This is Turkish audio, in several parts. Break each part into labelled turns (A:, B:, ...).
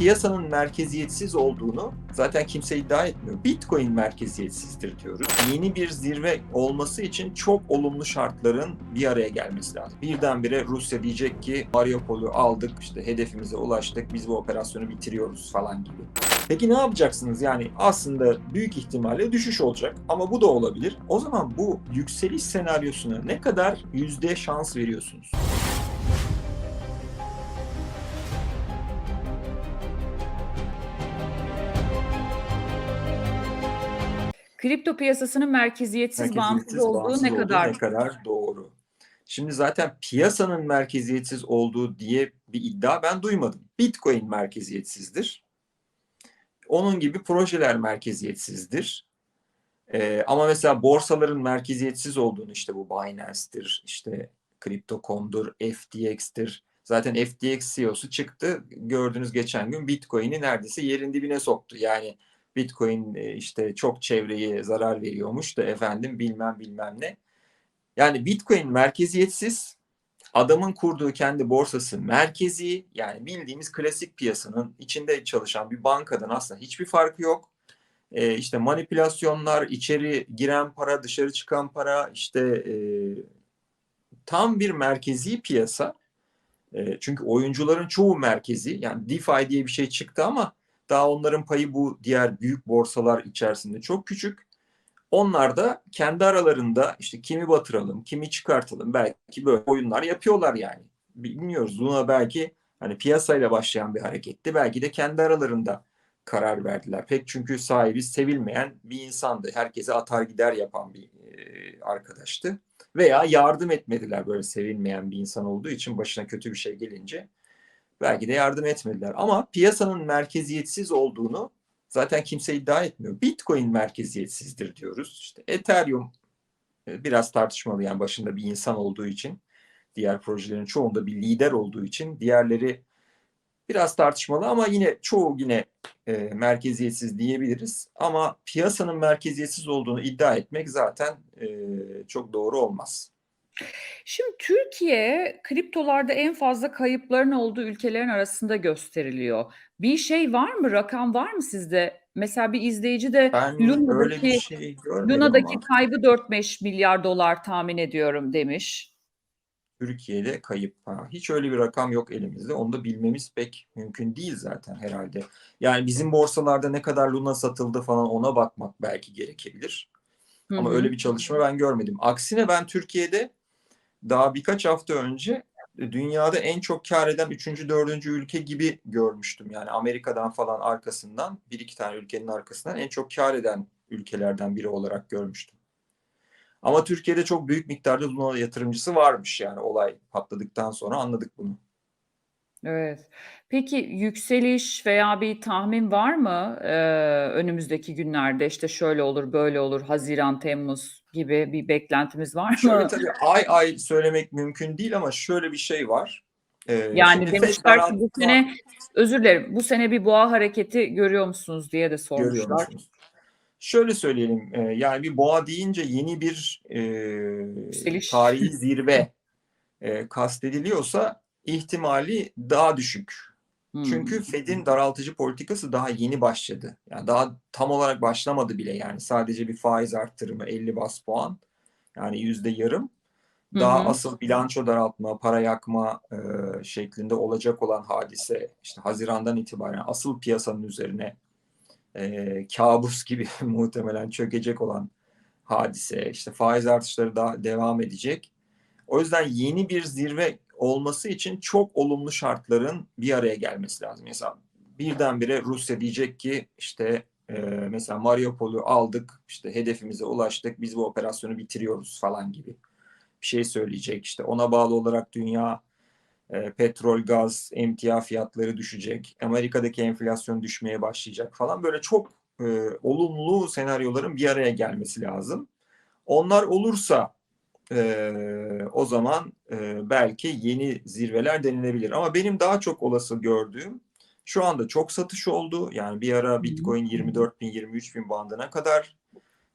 A: piyasanın merkeziyetsiz olduğunu zaten kimse iddia etmiyor. Bitcoin merkeziyetsizdir diyoruz. Yeni bir zirve olması için çok olumlu şartların bir araya gelmesi lazım. Birdenbire Rusya diyecek ki Mariupol'ü aldık, işte hedefimize ulaştık, biz bu operasyonu bitiriyoruz falan gibi. Peki ne yapacaksınız? Yani aslında büyük ihtimalle düşüş olacak ama bu da olabilir. O zaman bu yükseliş senaryosuna ne kadar yüzde şans veriyorsunuz?
B: Kripto piyasasının merkeziyetsiz, bağımsız
A: Merkeziyetsiz,
B: olduğu
A: bağımsız
B: ne
A: olduğu
B: kadar
A: ne kadar doğru. Şimdi zaten piyasanın merkeziyetsiz olduğu diye bir iddia ben duymadım. Bitcoin merkeziyetsizdir. Onun gibi projeler merkeziyetsizdir. Ee, ama mesela borsaların merkeziyetsiz olduğunu işte bu Binance'tir, işte Crypto.com'dur, FTX'tir. Zaten FTX CEO'su çıktı. Gördünüz geçen gün Bitcoin'i neredeyse yerin dibine soktu. Yani Bitcoin e, işte çok çevreye zarar veriyormuş da efendim bilmem bilmem ne. Yani Bitcoin merkeziyetsiz, adamın kurduğu kendi borsası merkezi, yani bildiğimiz klasik piyasanın içinde çalışan bir bankadan aslında hiçbir farkı yok. Ee, işte manipülasyonlar, içeri giren para, dışarı çıkan para, işte e, tam bir merkezi piyasa. E, çünkü oyuncuların çoğu merkezi, yani DeFi diye bir şey çıktı ama daha onların payı bu diğer büyük borsalar içerisinde çok küçük. Onlar da kendi aralarında işte kimi batıralım, kimi çıkartalım belki böyle oyunlar yapıyorlar yani. Bilmiyoruz. Luna belki hani piyasayla başlayan bir hareketti. Belki de kendi aralarında karar verdiler. Pek çünkü sahibi sevilmeyen bir insandı. Herkese atar gider yapan bir e, arkadaştı. Veya yardım etmediler böyle sevilmeyen bir insan olduğu için başına kötü bir şey gelince. Belki de yardım etmediler. Ama piyasanın merkeziyetsiz olduğunu zaten kimse iddia etmiyor. Bitcoin merkeziyetsizdir diyoruz. İşte Ethereum e, biraz tartışmalı yani başında bir insan olduğu için. Diğer projelerin çoğunda bir lider olduğu için. Diğerleri biraz tartışmalı ama yine çoğu yine e, merkeziyetsiz diyebiliriz. Ama piyasanın merkeziyetsiz olduğunu iddia etmek zaten e, çok doğru olmaz.
B: Şimdi Türkiye kriptolarda en fazla kayıpların olduğu ülkelerin arasında gösteriliyor. Bir şey var mı? Rakam var mı sizde? Mesela bir izleyici de
A: Ben
B: Luna'daki
A: şey
B: Luna'daki
A: ama
B: kaybı 4-5 milyar dolar tahmin ediyorum demiş.
A: Türkiye'de kayıp. Ha, hiç öyle bir rakam yok elimizde. Onu da bilmemiz pek mümkün değil zaten herhalde. Yani bizim borsalarda ne kadar Luna satıldı falan ona bakmak belki gerekebilir. Ama
B: hı.
A: öyle bir çalışma ben görmedim. Aksine ben Türkiye'de daha birkaç hafta önce e, dünyada en çok kar eden 3. 4. ülke gibi görmüştüm. Yani Amerika'dan falan arkasından bir iki tane ülkenin arkasından en çok kar eden ülkelerden biri olarak görmüştüm. Ama Türkiye'de çok büyük miktarda Luna yatırımcısı varmış yani olay patladıktan sonra anladık bunu.
B: Evet. Peki yükseliş veya bir tahmin var mı eee, önümüzdeki günlerde işte şöyle olur, böyle olur, Haziran, Temmuz gibi bir beklentimiz var
A: Şöyle
B: mı?
A: tabii ay ay söylemek mümkün değil ama şöyle bir şey var. Ee,
B: Yani
A: şimdi FED
B: demişler ki bu sene özür dilerim bu sene bir boğa hareketi görüyor musunuz diye de
A: görüyor
B: sormuşlar.
A: musunuz? Şöyle söyleyelim, e, yani bir boğa deyince yeni bir e,
B: Yükseliş.
A: tarihi zirve e, kastediliyorsa ihtimali daha düşük.
B: Hmm.
A: Çünkü Fed'in daraltıcı politikası daha yeni başladı. Yani daha tam olarak başlamadı bile yani sadece bir faiz arttırımı 50 bas puan yani yüzde yarım. Daha
B: hı.
A: asıl bilanço daraltma, para yakma e, şeklinde olacak olan hadise işte Haziran'dan itibaren asıl piyasanın üzerine e, kabus gibi muhtemelen çökecek olan hadise. işte faiz artışları daha devam edecek. O yüzden yeni bir zirve olması için çok olumlu şartların bir araya gelmesi lazım. Mesela birdenbire Rusya diyecek ki işte e, mesela Mariupol'ü aldık, işte hedefimize ulaştık, biz bu operasyonu bitiriyoruz falan gibi bir şey söyleyecek. İşte ona bağlı olarak dünya e, petrol, gaz, emtia fiyatları düşecek. Amerika'daki enflasyon düşmeye başlayacak falan. Böyle çok e, olumlu senaryoların bir araya gelmesi lazım. Onlar olursa e, o zaman e, belki yeni zirveler denilebilir. Ama benim daha çok olası gördüğüm şu anda çok satış oldu. Yani bir ara Bitcoin 24 bin 23 bin bandına kadar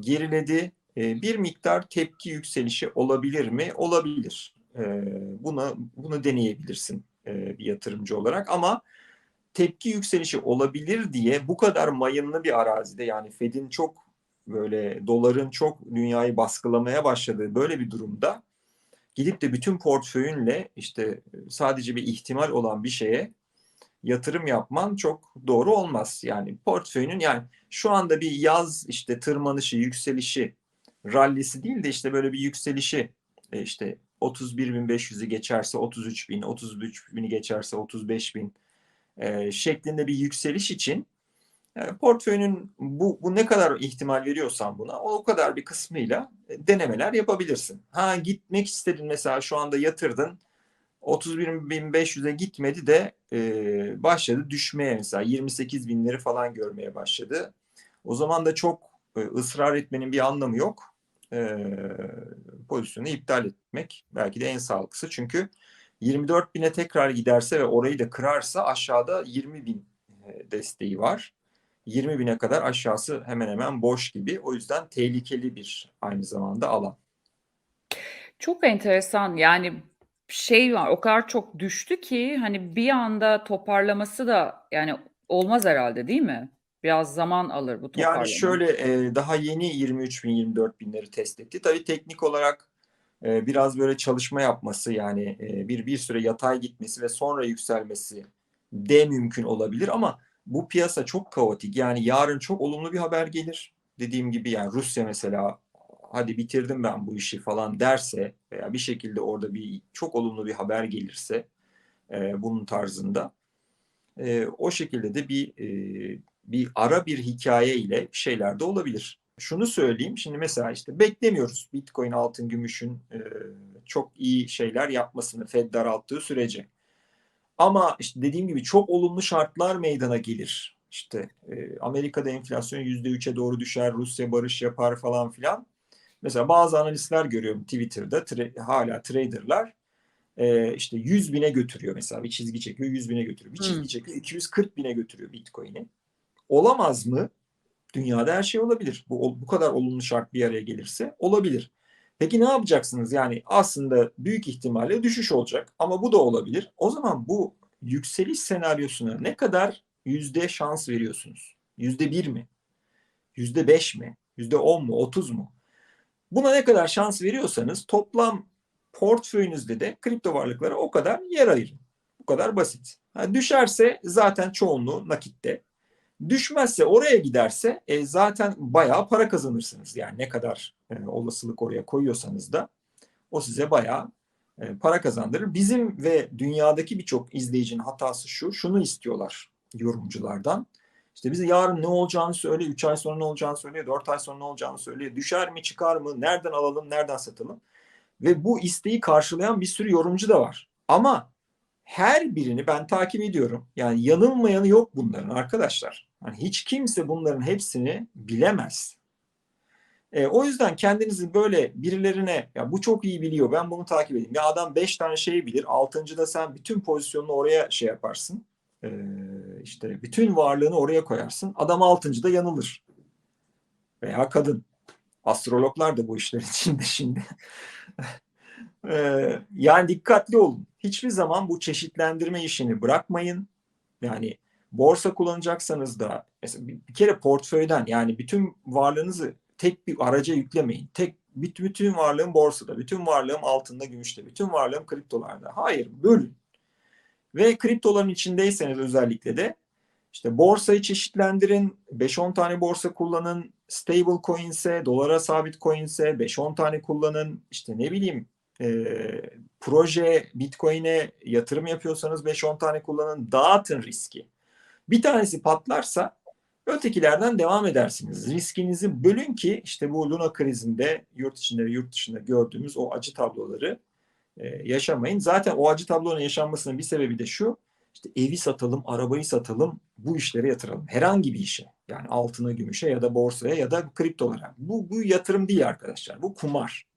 A: geriledi. E, bir miktar tepki yükselişi olabilir mi? Olabilir. E, buna bunu deneyebilirsin e, bir yatırımcı olarak ama tepki yükselişi olabilir diye bu kadar mayınlı bir arazide yani Fed'in çok böyle doların çok dünyayı baskılamaya başladığı böyle bir durumda gidip de bütün portföyünle işte sadece bir ihtimal olan bir şeye yatırım yapman çok doğru olmaz. Yani portföyünün yani şu anda bir yaz işte tırmanışı, yükselişi, rallisi değil de işte böyle bir yükselişi e, işte 31.500'ü geçerse 33.000, 33.000'i geçerse 35.000 e, şeklinde bir yükseliş için e, portföyünün bu, bu ne kadar ihtimal veriyorsan buna o kadar bir kısmıyla e, denemeler yapabilirsin. Ha gitmek istedin mesela şu anda yatırdın 31.500'e gitmedi de e, başladı düşmeye mesela 28 binleri falan görmeye başladı. O zaman da çok e, ısrar etmenin bir anlamı yok. E, pozisyonu iptal etmek belki de en sağlıklısı. Çünkü 24 bine tekrar giderse ve orayı da kırarsa aşağıda 20 bin e, desteği var. 20 bine kadar aşağısı hemen hemen boş gibi. O yüzden tehlikeli bir aynı zamanda alan.
B: Çok enteresan. Yani şey var, o kadar çok düştü ki hani bir anda toparlaması da yani olmaz herhalde değil mi? Biraz zaman alır bu toparlama.
A: Yani şöyle e, daha yeni 23 bin 24 binleri test etti. Tabii teknik olarak e, biraz böyle çalışma yapması yani e, bir bir süre yatay gitmesi ve sonra yükselmesi de mümkün olabilir ama bu piyasa çok kaotik. Yani yarın çok olumlu bir haber gelir. Dediğim gibi yani Rusya mesela hadi bitirdim ben bu işi falan derse veya bir şekilde orada bir çok olumlu bir haber gelirse e, bunun tarzında e, o şekilde de bir e, bir ara bir hikaye ile şeyler de olabilir. Şunu söyleyeyim şimdi mesela işte beklemiyoruz Bitcoin, altın, gümüşün e, çok iyi şeyler yapmasını Fed daralttığı sürece. Ama işte dediğim gibi çok olumlu şartlar meydana gelir. İşte e, Amerika'da enflasyon %3'e doğru düşer, Rusya barış yapar falan filan. Mesela bazı analistler görüyorum Twitter'da tra- hala traderlar e, işte 100 bine götürüyor mesela bir çizgi çekiyor 100 bine götürüyor. Bir çizgi
B: Hmm.
A: çekiyor 240 bine götürüyor Bitcoin'i. Olamaz mı? Dünyada her şey olabilir. Bu, bu kadar olumlu şart bir araya gelirse olabilir. Peki ne yapacaksınız? Yani aslında büyük ihtimalle düşüş olacak ama bu da olabilir. O zaman bu yükseliş senaryosuna ne kadar yüzde şans veriyorsunuz? Yüzde bir mi? Yüzde beş mi? Yüzde on mu? Otuz mu? Buna ne kadar şans veriyorsanız toplam portföyünüzde de kripto varlıklara o kadar yer ayırın. Bu kadar basit. Ha, düşerse zaten çoğunluğu nakitte. Düşmezse oraya giderse e, zaten bayağı para kazanırsınız. Yani ne kadar e, olasılık oraya koyuyorsanız da o size bayağı e, para kazandırır. Bizim ve dünyadaki birçok izleyicinin hatası şu, şunu istiyorlar yorumculardan. İşte bize yarın ne olacağını söyle, 3 ay sonra ne olacağını söyle, 4 ay sonra ne olacağını söyle, düşer mi çıkar mı, nereden alalım, nereden satalım. Ve bu isteği karşılayan bir sürü yorumcu da var. Ama her birini ben takip ediyorum. Yani yanılmayanı yok bunların arkadaşlar. Yani hiç kimse bunların hepsini bilemez. E, o yüzden kendinizi böyle birilerine ya bu çok iyi biliyor ben bunu takip edeyim. Ya adam 5 tane şeyi bilir. Altıncıda sen bütün pozisyonunu oraya şey yaparsın. E, işte bütün varlığını oraya koyarsın. Adam altıncıda yanılır. Veya kadın. Astrologlar da bu işlerin içinde şimdi. Ee, yani dikkatli olun. Hiçbir zaman bu çeşitlendirme işini bırakmayın. Yani borsa kullanacaksanız da mesela bir kere portföyden yani bütün varlığınızı tek bir araca yüklemeyin. Tek bütün varlığım borsada, bütün varlığım altında, gümüşte, bütün varlığım kriptolarda. Hayır, bölün. Ve kriptoların içindeyseniz özellikle de işte borsayı çeşitlendirin. 5-10 tane borsa kullanın. Stable coin ise, dolara sabit coin ise 5-10 tane kullanın. İşte ne bileyim e, proje Bitcoin'e yatırım yapıyorsanız 5-10 tane kullanın. Dağıtın riski. Bir tanesi patlarsa ötekilerden devam edersiniz. Riskinizi bölün ki işte bu Luna krizinde yurt içinde ve yurt dışında gördüğümüz o acı tabloları e, yaşamayın. Zaten o acı tablonun yaşanmasının bir sebebi de şu. İşte evi satalım, arabayı satalım, bu işlere yatıralım. Herhangi bir işe. Yani altına, gümüşe ya da borsaya ya da kriptolara. Bu, bu yatırım değil arkadaşlar. Bu kumar.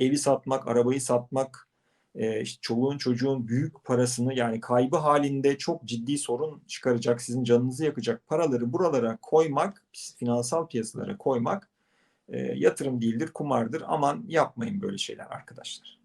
A: Evi satmak, arabayı satmak, e, işte çoluğun çocuğun büyük parasını yani kaybı halinde çok ciddi sorun çıkaracak, sizin canınızı yakacak paraları buralara koymak, finansal piyasalara koymak e, yatırım değildir, kumardır. Aman yapmayın böyle şeyler arkadaşlar.